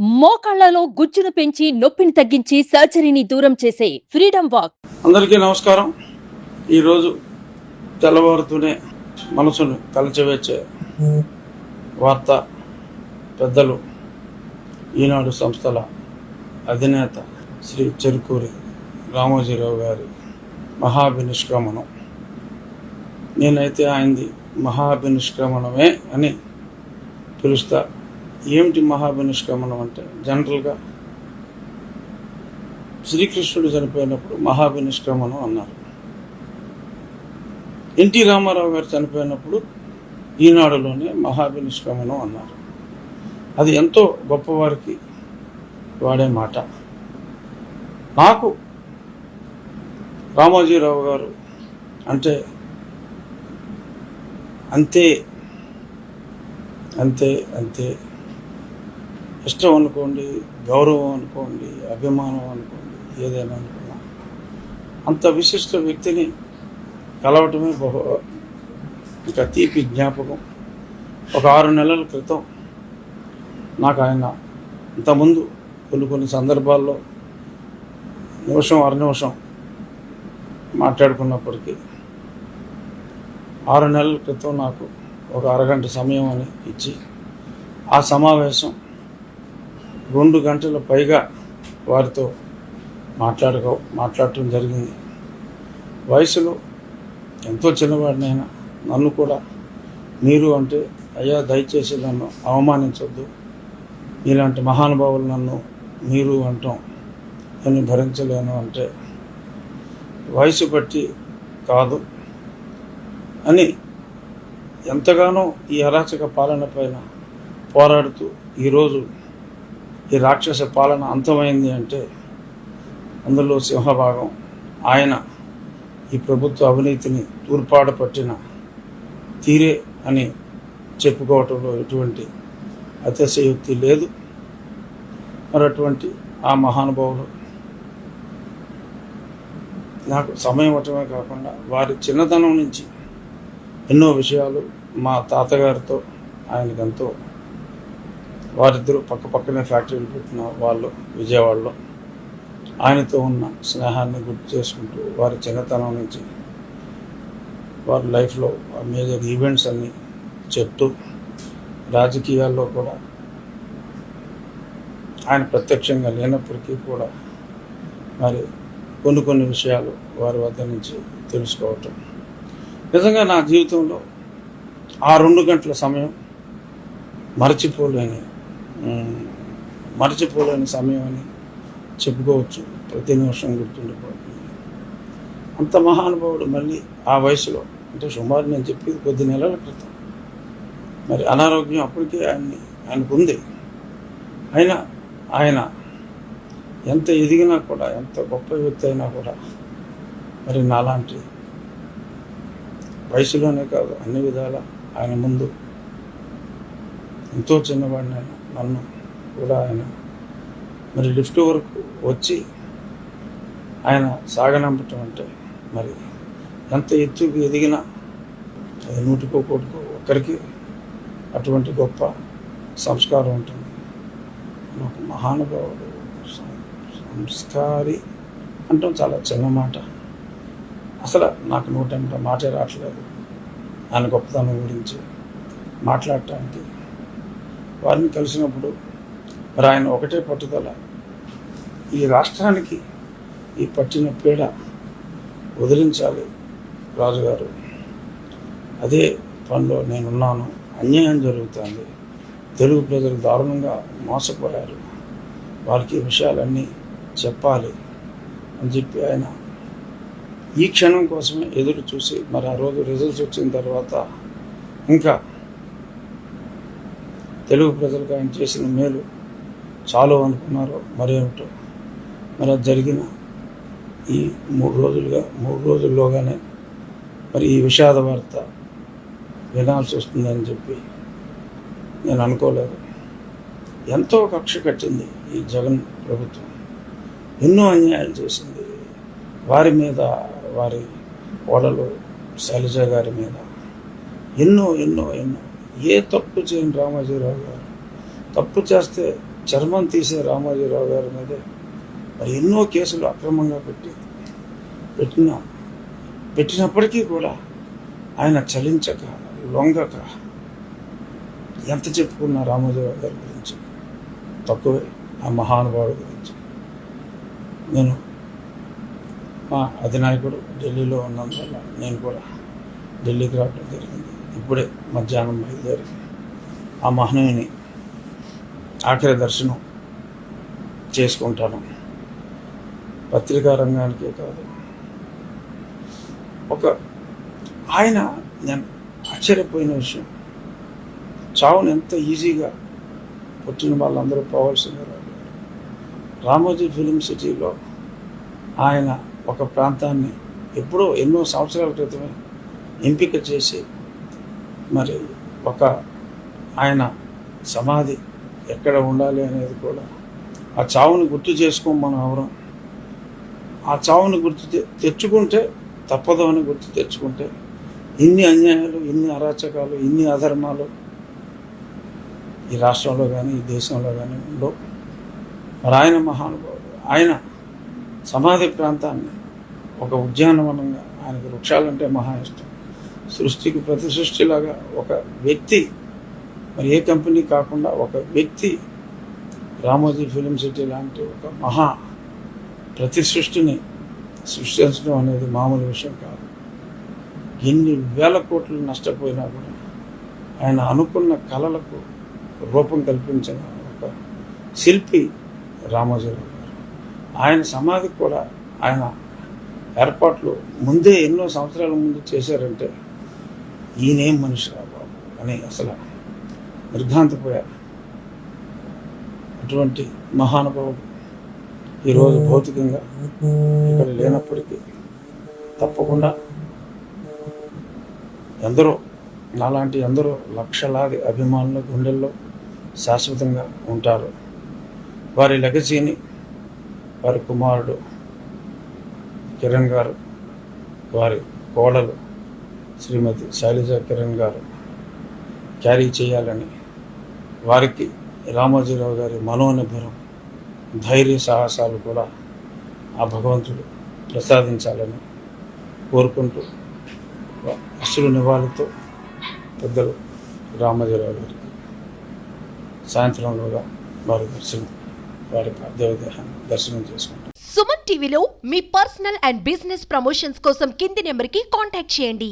మోకాళ్ళలో గుజ్జును పెంచి నొప్పిని తగ్గించి సర్జరీని దూరం చేసే ఫ్రీడమ్ వాక్. అందరికీ నమస్కారం. ఈరోజు తెల్లవారుతూనే మనసును కలచవేచ్చే వార్త పెద్దలు ఈనాడు సంస్థల అధినేత శ్రీ చెరుకూరి రామోజీరావు గారి మహాభినిష్క్రమణం. నేనైతే ఆయనది మహాభినిష్క్రమణమే అని పిలుస్తా ఏమిటి మహాభినిష్క్రమణం అంటే? జనరల్గా శ్రీకృష్ణుడు చనిపోయినప్పుడు మహాభినిష్క్రమణం అన్నారు. ఎన్టీ రామారావు గారు చనిపోయినప్పుడు ఈనాడులోనే మహాభినిష్క్రమణం అన్నారు. అది ఎంతో గొప్పవారికి వాడే మాట. నాకు రామోజీరావు గారు అంటే అంతే అంతే అంతే ఇష్టం అనుకోండి గౌరవం అనుకోండి అభిమానం అనుకోండి ఏదైనా అనుకున్నా అంత విశిష్ట వ్యక్తిని కలవటమే బహు ఇంకా తీపి జ్ఞాపకం. ఒక ఆరు నెలల క్రితం నాకు ఆయన ఇంతకుముందు కొన్ని కొన్ని సందర్భాల్లో నిమిషం అర నిమిషం మాట్లాడుకున్నప్పటికీ ఆరు నెలల క్రితం నాకు ఒక అరగంట సమయం అని ఇచ్చి ఆ సమావేశం రెండు గంటల పైగా వారితో మాట్లాడుకో మాట్లాడటం జరిగింది. వయసులో ఎంతో చిన్నవాడినైనా నన్ను కూడా మీరు అంటే అయ్యా దయచేసి నన్ను అవమానించొద్దు. ఇలాంటి మహానుభావులు నన్ను మీరు అంటాం. నేను భరించలేను అంటే వయసు బట్టి కాదు అని ఎంతగానో ఈ అరాచక పాలన పైన పోరాడుతూ ఈరోజు ఈ రాక్షస పాలన అంతమైంది అంటే అందులో సింహభాగం ఆయన ఈ ప్రభుత్వ అవినీతిని తూర్పాడ పట్టిన తీరే అని చెప్పుకోవటంలో ఎటువంటి అతిశయోక్తి లేదు. మరి అటువంటి ఆ మహానుభావులు నాకు సమయం ఇవ్వటమే కాకుండా వారి చిన్నతనం నుంచి ఎన్నో విషయాలు మా తాతగారితో ఆయనకు ఎంతో వారిద్దరూ పక్క పక్కనే ఫ్యాక్టరీలు పెట్టిన వాళ్ళు విజయవాడలో. ఆయనతో ఉన్న స్నేహాన్ని గుర్తు చేసుకుంటూ వారి చిన్నతనం నుంచి వారి లైఫ్లో మేజర్ ఈవెంట్స్ అన్నీ చెప్తూ రాజకీయాల్లో కూడా ఆయన ప్రత్యక్షంగా లేనప్పటికీ కూడా మరి కొన్ని కొన్ని విషయాలు వారి వద్ద నుంచి తెలుసుకోవటం. నిజంగా నా జీవితంలో ఆ రెండు గంటల సమయం మరచిపోలేని మరచిపోలేని సమయం అని చెప్పుకోవచ్చు. ప్రతి నిమిషం గుర్తుండిపోతుంది. అంత మహానుభావుడు మళ్ళీ ఆ వయసులో అంటే సుమారు నేను చెప్పేది కొద్ది నెలల క్రితం. మరి అనారోగ్యం అప్పటికే ఆయన్ని ఆయనకు ఉంది అయినా ఆయన ఎంత ఎదిగినా కూడా ఎంత గొప్ప వ్యక్తి అయినా కూడా మరి నాలాంటి వయసులోనే కాదు అన్ని విధాల ఆయన ముందు ఎంతో చిన్నవాడిని ఆయన నన్ను కూడా ఆయన మరి లిఫ్ట్ వరకు వచ్చి ఆయన సాగనంపటం అంటే మరి ఎంత ఎత్తుకు ఎదిగినా అది నూటికో కోటికో ఒక్కరికి అటువంటి గొప్ప సంస్కారం ఉంటుంది. ఒక మహానుభావుడు సంస్కారి అంటాం చాలా చిన్న మాట. అసలు నాకు నూట మాటే రావట్లేదు. ఆయన గొప్పతనం గురించి మాట్లాడటానికి వారిని కలిసినప్పుడు మరి ఆయన ఒకటే పట్టుదల. ఈ రాష్ట్రానికి ఈ పట్టిన పీడ వదిలించాలి రాజుగారు. అదే పనిలో నేనున్నాను. అన్యాయం జరుగుతుంది. తెలుగు ప్రజలు దారుణంగా మోసపోయారు. వారికి విషయాలన్నీ చెప్పాలి అని చెప్పి ఆయన ఈ క్షణం కోసమే ఎదురు చూసి మరి ఆ రోజు రిజల్ట్స్ వచ్చిన తర్వాత ఇంకా తెలుగు ప్రజలకు ఆయన చేసిన మేలు చాలు అనుకున్నారో మరేమిటో మరి అది జరిగిన ఈ మూడు రోజులుగా మూడు రోజుల్లోగానే మరి ఈ విషాద వార్త వినాల్సి వస్తుందని చెప్పి నేను అనుకోలేదు. ఎంతో కక్ష కట్టింది ఈ జగన్ ప్రభుత్వం. ఎన్నో అన్యాయాలు చేసింది. వారి మీద వారి ఓడలు శైలజ గారి మీద. ఎన్నో ఎన్నో ఎన్నో ఏ తప్పు చేయని రామోజీరావు గారు? తప్పు చేస్తే చర్మం తీసే రామోజీరావు గారి మీద మరి ఎన్నో కేసులు అక్రమంగా పెట్టి పెట్టిన పెట్టినప్పటికీ కూడా ఆయన చలించక లొంగక ఎంత చెప్పుకున్న రామోజీరావు గారి గురించి తక్కువే ఆ మహానుభావుడి గురించి. నేను మా అధినాయకుడు ఢిల్లీలో ఉన్నందువల్ల నేను కూడా ఢిల్లీకి రావడం జరిగింది. ఇప్పుడే మధ్యాహ్నం బయలుదేరి ఆ మహనీయుని ఆఖరి దర్శనం చేసుకుంటాను. పత్రికా రంగానికే కాదు. ఒక ఆయన నేను ఆశ్చర్యపోయిన విషయం. చావును ఎంత ఈజీగా పుట్టిన వాళ్ళందరూ పోవాల్సిందే రామోజీ ఫిలిం సిటీలో ఆయన ఒక ప్రాంతాన్ని ఎప్పుడో ఎన్నో సంవత్సరాల క్రితమే ఎంపిక చేసి మరి ఒక ఆయన సమాధి ఎక్కడ ఉండాలి అనేది కూడా ఆ చావుని గుర్తు చేసుకోమని అవరం ఆ చావుని గుర్తు తెచ్చుకుంటే తప్పదు అని గుర్తు తెచ్చుకుంటే ఇన్ని అన్యాయాలు ఇన్ని అరాచకాలు ఇన్ని అధర్మాలు ఈ రాష్ట్రంలో కానీ ఈ దేశంలో కానీ ఉండవు. మరి ఆయన మహానుభావుడు ఆయన సమాధి ప్రాంతాన్ని ఒక ఉద్యానవనంగా ఆయనకు వృక్షాలంటే మహా ఇష్టం. సృష్టికి ప్రతి సృష్టిలాగా ఒక వ్యక్తి మరి ఏ కంపెనీ కాకుండా ఒక వ్యక్తి రామోజీ ఫిలిం సిటీ లాంటి ఒక మహా ప్రతి సృష్టిని సృష్టించడం అనేది మామూలు విషయం కాదు. ఎన్ని వేల కోట్లు నష్టపోయినా కూడా ఆయన అనుకున్న కళలకు రూపం కల్పించిన ఒక శిల్పి రామోజీరావు గారు. ఆయన సమాధికి కూడా ఆయన ఏర్పాట్లు ముందే ఎన్నో సంవత్సరాల ముందు చేశారంటే ఈయనేం మనిషి రా బాబు అని అసలు నిర్ఘాంతపోయారు. అటువంటి మహానుభావుడు ఈరోజు భౌతికంగా ఇక్కడ లేనప్పటికీ తప్పకుండా ఎందరో నాలాంటి ఎందరో లక్షలాది అభిమానుల గుండెల్లో శాశ్వతంగా ఉంటారు. వారి లెగసీని వారి కుమారుడు కిరణ్ గారు వారి కోడలు శ్రీమతి శైలజ కిరణ్ గారు క్యారీ చేయాలని వారికి రామోజీరావు గారి మనోనిబ్బరం ధైర్య సాహసాలు కూడా ఆ భగవంతుడు ప్రసాదించాలని కోరుకుంటూ అసలు నివాళితో పెద్దలు రామోజీరావు గారికి సాయంత్రంలోగా వారి దర్శనం వారి దేవదేహాన్ని దర్శనం చేసుకుంటారు సుమన్ టీవీలో మీ పర్సనల్ అండ్ బిజినెస్ ప్రమోషన్స్ కోసం కింది నెంబర్కి కాంటాక్ట్ చేయండి.